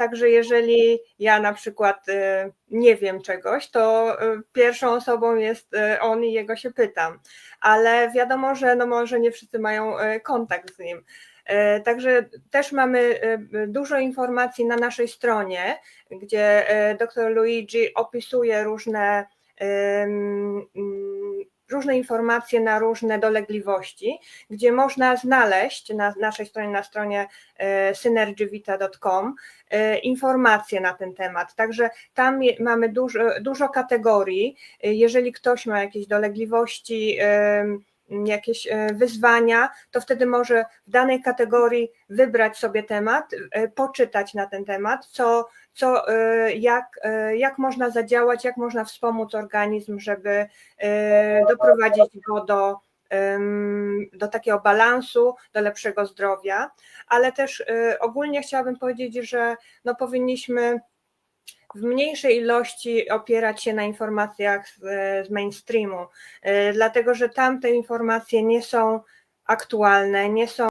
Także jeżeli ja na przykład y, nie wiem czegoś, to y, pierwszą osobą jest y, on i jego się pytam. Ale wiadomo, że no może nie wszyscy mają kontakt z nim. Także też mamy dużo informacji na naszej stronie, gdzie dr Luigi opisuje różne, różne informacje na różne dolegliwości, gdzie można znaleźć na naszej stronie, na stronie e, synergywita.com e, informacje na ten temat. Także tam mamy dużo, dużo kategorii. E, Jeżeli ktoś ma jakieś dolegliwości, jakieś e, wyzwania, to wtedy może w danej kategorii wybrać sobie temat, e, poczytać na ten temat, co, co, e, jak, jak można zadziałać, jak można wspomóc organizm, żeby doprowadzić go do, do takiego balansu, do lepszego zdrowia, ale też ogólnie chciałabym powiedzieć, że no powinniśmy w mniejszej ilości opierać się na informacjach z, z mainstreamu, e, dlatego że tam te informacje nie są aktualne, nie są